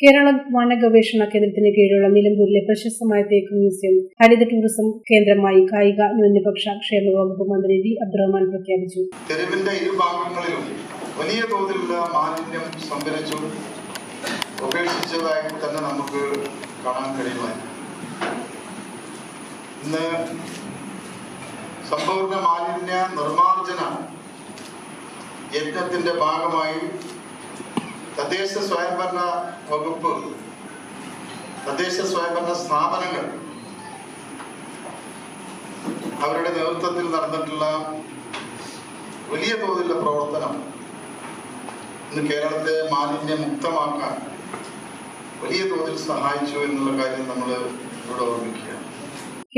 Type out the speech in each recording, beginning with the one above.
കേരള വന ഗവേഷണ കേന്ദ്രത്തിന് കീഴിലുള്ള നിലമ്പൂരിലെ പ്രശസ്തമായ തേക്ക് മ്യൂസിയം ഹരിത ടൂറിസം കേന്ദ്രമായി കായിക ന്യൂനപക്ഷ ക്ഷേമ വകുപ്പ് മന്ത്രി വി അബ്ദുറഹ്മാൻ പ്രഖ്യാപിച്ചു. തെരുവിന്റെ ഇരുഭാഗങ്ങളിലും വലിയ തോതിലുള്ള മാലിന്യം സംഭരിച്ചു ഉപേക്ഷിച്ചതായി തന്നെ നമുക്ക് കാണാൻ കഴിയുമായി ഇന്ന് സമ്പൂർണ മാലിന്യ നിർമ്മാർജന യജ്ഞത്തിന്റെ ഭാഗമായി തദ്ദേശ സ്വയംഭരണ വകുപ്പ് തദ്ദേശ സ്വയംഭരണ സ്ഥാപനങ്ങൾ. അവരുടെ നേതൃത്വത്തിൽ നടന്നിട്ടുള്ള വലിയ തോതിലുള്ള പ്രവർത്തനം ഇന്ന് കേരളത്തെ മാലിന്യമുക്തമാക്കാൻ വലിയ തോതിൽ സഹായിച്ചു എന്നുള്ള കാര്യം നമ്മൾ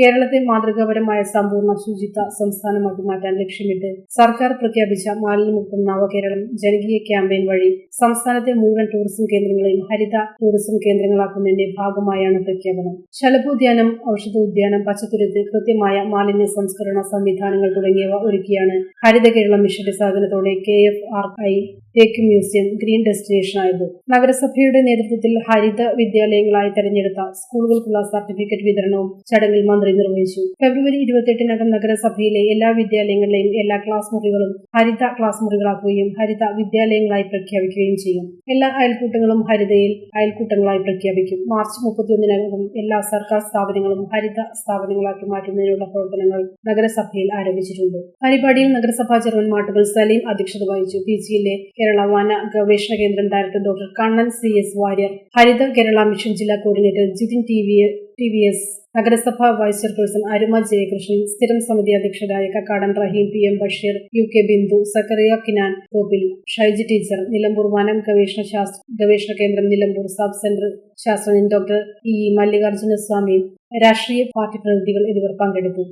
കേരളത്തെ മാതൃകാപരമായ സമ്പൂർണ ശുചിത്വ സംസ്ഥാനമാക്കി മാറ്റാൻ ലക്ഷ്യമിട്ട് സർക്കാർ പ്രഖ്യാപിച്ച മാലിന്യമുക്തം നവകേരളം ജനകീയ ക്യാമ്പയിൻ വഴി സംസ്ഥാനത്തെ മുഴുവൻ ടൂറിസം കേന്ദ്രങ്ങളെയും ഹരിത ടൂറിസം കേന്ദ്രങ്ങളാക്കുന്നതിന്റെ ഭാഗമായാണ് പ്രഖ്യാപനം. ശലഭോദ്യാനം ഔഷധ ഉദ്യാനം പച്ചത്തുരുത്ത് കൃത്യമായ മാലിന്യ സംസ്കരണ സംവിധാനങ്ങൾ തുടങ്ങിയവ ഒരുക്കിയാണ് ഹരിത കേരളം മിഷന്റെ സാധനത്തോടെ കെ എഫ് ആർ ഐ തേക്ക് മ്യൂസിയം ഗ്രീൻ ഡെസ്റ്റിനേഷൻ ആയത്. നഗരസഭയുടെ നേതൃത്വത്തിൽ ഹരിത വിദ്യാലയങ്ങളായി തെരഞ്ഞെടുത്ത സ്കൂളുകൾക്കുള്ള സർട്ടിഫിക്കറ്റ് വിതരണവും ചടങ്ങിൽ മന്ത്രി നിർവഹിച്ചു. ഫെബ്രുവരി ഇരുപത്തെട്ടിനകം നഗരസഭയിലെ എല്ലാ വിദ്യാലയങ്ങളിലെയും എല്ലാ ക്ലാസ് മുറികളും ഹരിത ക്ലാസ് മുറികളാക്കുകയും ഹരിത വിദ്യാലയങ്ങളായി പ്രഖ്യാപിക്കുകയും ചെയ്യും. എല്ലാ അയൽക്കൂട്ടങ്ങളും ഹരിതയിൽ അയൽക്കൂട്ടങ്ങളായി പ്രഖ്യാപിക്കും. മാർച്ച് മുപ്പത്തിയൊന്നിനകം എല്ലാ സർക്കാർ സ്ഥാപനങ്ങളും ഹരിത സ്ഥാപനങ്ങളാക്കി മാറ്റുന്നതിനുള്ള പ്രവർത്തനങ്ങൾ നഗരസഭയിൽ ആരംഭിച്ചിട്ടുണ്ട്. പരിപാടിയിൽ നഗരസഭാ ചെയർമാൻ മാട്ടുകൾ സലീം അധ്യക്ഷത വഹിച്ചു. പി ജിയിലെ കേരള വന ഗവേഷണ കേന്ദ്രം director doctor Kannan C S Warrier Haritha Kerala mission ജില്ലാ coordinator Jithin T V T V S നഗരസഭാ വൈസ് ചെയർപേഴ്സൺ അരുമ ജയകൃഷ്ണൻ സ്ഥിരം സമിതി അധ്യക്ഷരായ Kakkadan Raheem P M Basheer U K Bindu Zachariah Kinan Gopil Shaiji teacher Nilambur വനം ഗവേഷണ ശാസ്ത്ര ഗവേഷണ കേന്ദ്രം Nilambur sub centre ശാസ്ത്രജ്ഞൻ ഡോക്ടർ ഇ മല്ലികാർജുന സ്വാമി രാഷ്ട്രീയ പാർട്ടി പ്രതിനിധികൾ എന്നിവർ പങ്കെടുത്തു.